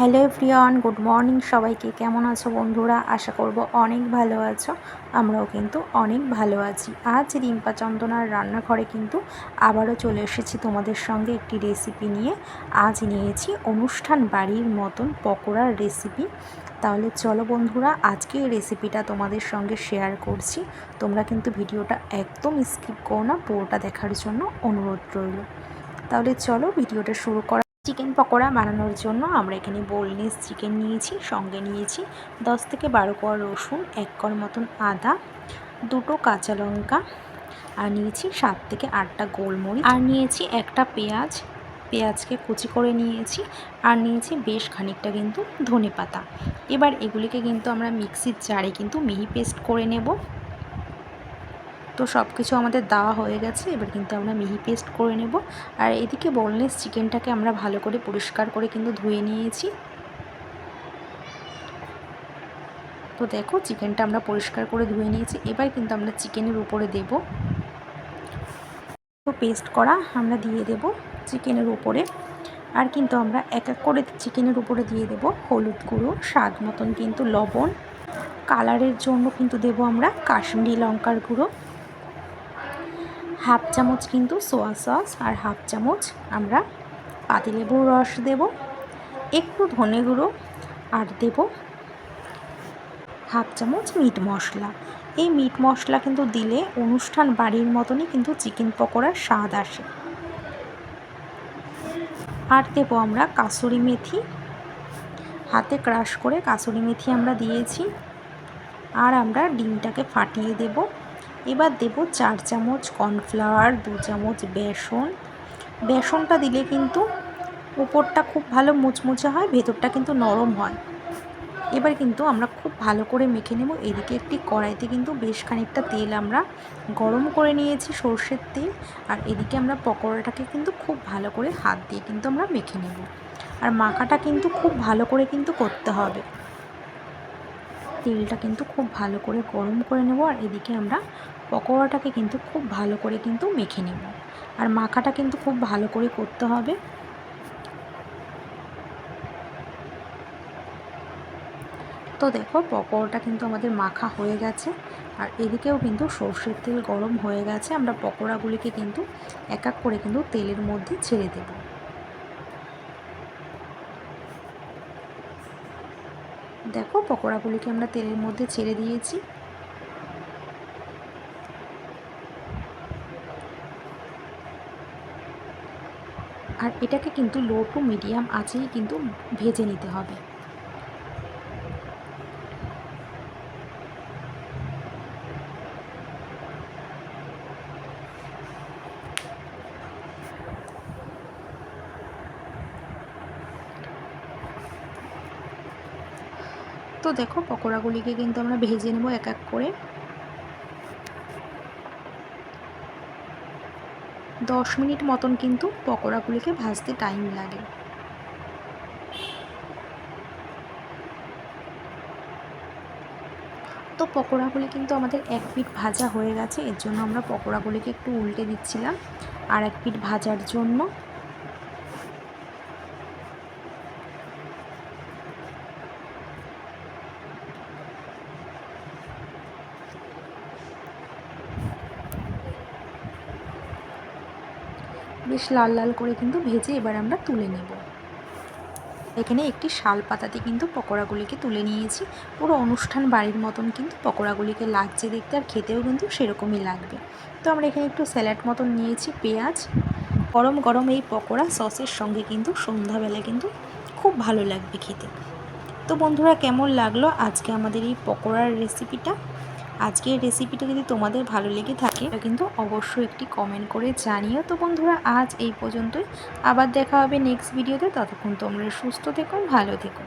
Hello everyone, good morning সবাইকে। কেমন আছো বন্ধুরা? আশা করব অনেক ভালো আছো। আমরাও কিন্তু অনেক ভালো আছি। আজ রিম্পা চন্দনার রান্নাঘরে কিন্তু আবারও চলে এসেছি তোমাদের সঙ্গে একটি রেসিপি নিয়ে। আজ নিয়েছি অনুষ্ঠান বাড়ির মতন পকোড়ার রেসিপি তাহলে চলো বন্ধুরা, আজকে এই রেসিপিটা তোমাদের সঙ্গে শেয়ার করছি। তোমরা কিন্তু ভিডিওটা একদম স্কিপ করো না, পুরোটা দেখার জন্য অনুরোধ রইল। তাহলে চলো ভিডিওটা শুরু করা চিকেন পকোড়া বানানোর জন্য আমরা এখানে বোলনেস চিকেন নিয়েছি, সঙ্গে নিয়েছি দশ থেকে বারো কোয়া রসুন, এক কর মতন আদা, দুটো কাঁচা লঙ্কা, আর নিয়েছি সাত থেকে আটটা গোলমরিচ। আর নিয়েছি একটা পেঁয়াজ, পেঁয়াজকে কুচি করে নিয়েছি, আর নিয়েছি বেশ খানিকটা কিন্তু ধনে পাতা এবার এগুলিকে কিন্তু আমরা মিক্সির জারে কিন্তু মিহি পেস্ট করে নেব। তো সব কিছু আমাদের দেওয়া হয়ে গেছে, এবার কিন্তু আমরা মিহি পেস্ট করে নেব। আর এদিকে বোনলেস চিকেনটাকে আমরা ভালো করে পরিষ্কার করে কিন্তু ধুয়ে নিয়েছি। তো দেখো, চিকেনটা আমরা পরিষ্কার করে ধুয়ে নিয়েছি। এবার কিন্তু আমরা চিকেনের উপরে দেব। তো পেস্ট করা আমরা দিয়ে দেব চিকেনের উপরে। আর কিন্তু আমরা এক এক করে চিকেনের উপরে দিয়ে দেব হলুদ গুঁড়ো, স্বাদ মতন কিন্তু লবণ। কালারের জন্য কিন্তু দেব আমরা কাশ্মীরি লঙ্কার গুঁড়ো। হাফ চামচ কিন্তু সোয়া সস আর হাফ চামচ আমরা পাতিলেবুর রস দেব। একটু ধনে গুঁড়ো আর দেব হাফ চামচ মিট মশলা। এই মিট মশলা কিন্তু দিলে অনুষ্ঠান বাড়ির মতনই কিন্তু চিকেন পকোড়ার স্বাদ আসে। আর দেবো আমরা কাসুরি মেথি। হাতে ক্রাশ করে কাসুরি মেথি আমরা দিয়েছি। আর আমরা ডিমটাকে ফাটিয়ে দেবো। এবার দেব চার চামচ কর্নফ্লাওয়ার, দু চামচ বেসন। বেসনটা দিলে কিন্তু উপরটা খুব ভালো মুচমুচে হয়, ভেতরটা কিন্তু নরম হয়। এবার কিন্তু আমরা খুব ভালো করে মেখে নেব। এদিকে একটি কড়াইতে কিন্তু বেশ খানিকটা তেল আমরা গরম করে নিয়েছি সর্ষের তেল। আর এদিকে আমরা পকোড়াটাকে কিন্তু খুব ভালো করে হাত দিয়ে কিন্তু আমরা মেখে নেব। আর মাখাটা কিন্তু খুব ভালো করে কিন্তু করতে হবে। তেলটা কিন্তু খুব ভালো করে গরম করে নেব আর এদিকে আমরা পকোড়াটাকে কিন্তু খুব ভালো করে কিন্তু মেখে নেব। আর মাখাটা কিন্তু খুব ভালো করে করতে হবে। তো দেখো পকোড়াটা কিন্তু আমাদের মাখা হয়ে গেছে আর এদিকেও কিন্তু সর্ষের তেল গরম হয়ে গেছে। আমরা পকোড়াগুলিকে কিন্তু এক এক করে কিন্তু তেলের মধ্যে ছেড়ে দেবো। দেখো পকোড়াগুলিকে আমরা তেলের মধ্যে ছেড়ে দিয়েছি। আর এটাকে কিন্তু লো টু মিডিয়াম আছেই কিন্তু ভেজে নিতে হবে। তো দেখো, পকোড়াগুলিকে কিন্তু আমরা ভেজে নেব এক এক করে। দশ মিনিট মতন কিন্তু পকোড়াগুলিকে ভাজতে টাইম লাগে। তো পকোড়াগুলি কিন্তু আমাদের এক পিঠ ভাজা হয়ে গেছে, এর জন্য আমরা পকোড়াগুলিকে একটু উল্টে দিচ্ছিলাম। আর এক পিঠ ভাজার জন্য বেশ লাল লাল করে কিন্তু ভেজে এবার আমরা তুলে নেব। এখানে একটি শাল পাতাতে কিন্তু পকোড়াগুলিকে তুলে নিয়েছি। পুরো অনুষ্ঠান বাড়ির মতন কিন্তু পকোড়াগুলিকে লাগছে দেখতে আর খেতেও কিন্তু সেরকমই লাগবে। তো আমরা এখানে একটু স্যালাড মতন নিয়েছি, পেঁয়াজ। গরম গরম এই পকোড়া সসের সঙ্গে কিন্তু সন্ধ্যাবেলা কিন্তু খুব ভালো লাগবে খেতে। তো বন্ধুরা কেমন লাগল আজকে আমাদের এই পকোড়ার রেসিপিটা আজকের রেসিপিটা যদি তোমাদের ভালো লেগে থাকে কিন্তু অবশ্যই একটি কমেন্ট করে জানিও। তো বন্ধুরা, আজ এই পর্যন্তই। আবার দেখা হবে নেক্সট ভিডিওতে ততক্ষণ তোমরা সুস্থ থেকো, ভালো থেকো।